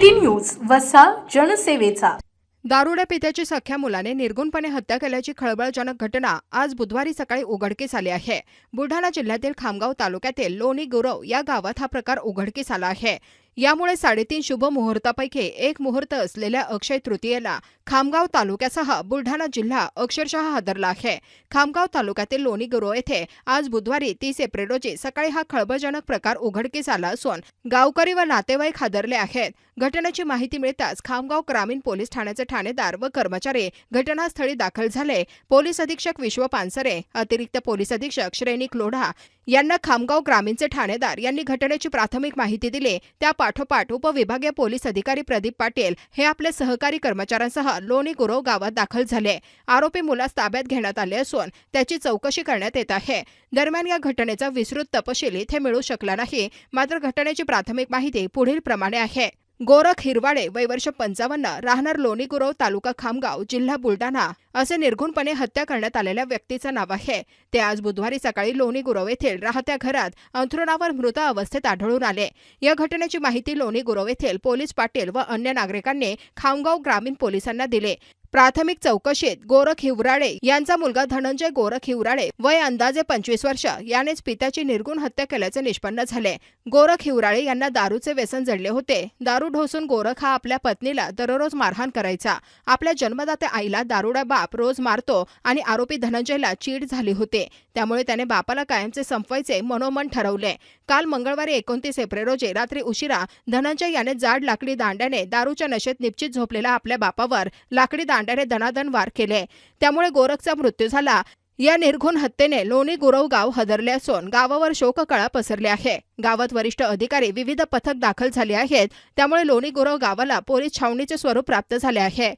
City news वसा जनसेवेचा. दारुड्या पित्याची सख्या मुलाने निर्गुणपणे हत्या केल्याची खळबळजनक घटना आज बुधवारी सकाळी उघडकीस आली आहे. बुलढाणा जिल्ह्यातील खामगाव तालुक्यातील लोणी गुरव या गावात हा प्रकार उघडकीस आला आहे. यामुळे साडेतीन शुभ मुहूर्तापैकी एक मुहूर्त असलेल्या अक्षय तृतीयेला खामगाव तालुक्यासह बुलढाणा जिल्हा अक्षरशः हादरला आहे. खामगाव तालुक्यातील लोणीगुरो येथे आज बुधवारी तीस एप्रिल रोजी सकाळी हा खळबळजनक प्रकार उघडकीस आला असून गावकरी व नातेवाईक हादरले आहेत. घटनेची माहिती मिळताच खामगाव ग्रामीण पोलीस ठाण्याचे ठाणेदार व कर्मचारी घटनास्थळी दाखल झाले. पोलीस अधीक्षक विश्व पानसरे अतिरिक्त पोलीस अधीक्षक श्रेणी लोढा यांना खामगाव ग्रामीणचे ठाणेदार यांनी घटनेची प्राथमिक माहिती दिली. त्या पाठोपाठ उपविभागीय पोलीस अधिकारी प्रदीप पाटील हे आपल्या सहकारी कर्मचाऱ्यांसह लोणी गुरव गावात दाखल झाले. आरोपी मुलास ताब्यात घेण्यात आले असून त्याची चौकशी करण्यात येत आहे. दरम्यान या घटनेचा विस्तृत तपशील इथे मिळू शकला नाही. मात्र घटनेची प्राथमिक माहिती पुढील प्रमाणे आहे. गोरख हिरवाडे वय वर्ष पंचावन्न राहणार लोणीगुरव तालुका खामगाव जिल्हा बुलढाणा. असे निर्घुणपणे हत्या करण्यात आलेल्या व्यक्तीचं नाव आहे. ते आज बुधवारी सकाळी लोणीगुरव येथील राहत्या घरात अंथरुणावर मृत अवस्थेत आढळून आले. या घटनेची माहिती लोणीगुरव येथील पोलीस पाटील व अन्य नागरिकांनी खामगाव ग्रामीण पोलिसांना दिले. प्राथमिक चौकशीत गोरख हिवराडे यांचा मुलगा धनंजय गोरख हिवराडे वय अंदाजे पंचवीस वर्ष. यानेच पित्याची निर्गुण हत्या केल्याचे निष्पन्न झाले. गोरख हिवराळे यांना दारूचे व्यसन जडले होते. दारू ढोसून गोरख हा आपल्या पत्नीला दररोज मारहाण करायचा. आपल्या जन्मदात्या आईला दारुडा बाप रोज मारतो आणि आरोपी धनंजयला चीड झाली होते. त्यामुळे त्याने बापाला कायमचे संपवायचे मनोमन ठरवले. काल मंगळवारी एकोणतीस एप्रिल रोजी रात्री उशिरा धनंजय याने जाड लाकडी दांड्याने दारूच्या नशेत निश्चित झोपलेला आपल्या बापावर लाकडी दांड्याने धनाधन वार केले त्यामुळे गोरखचा मृत्यू झाला. या निर्घुण हत्येने लोणी गुरव गाव हदरले असून गावावर शोककळा पसरली आहे. गावात वरिष्ठ अधिकारी विविध पथक दाखल झाले आहेत. त्यामुळे लोणी गुरव गावाला पोलीस छावणीचे स्वरूप प्राप्त झाले आहे.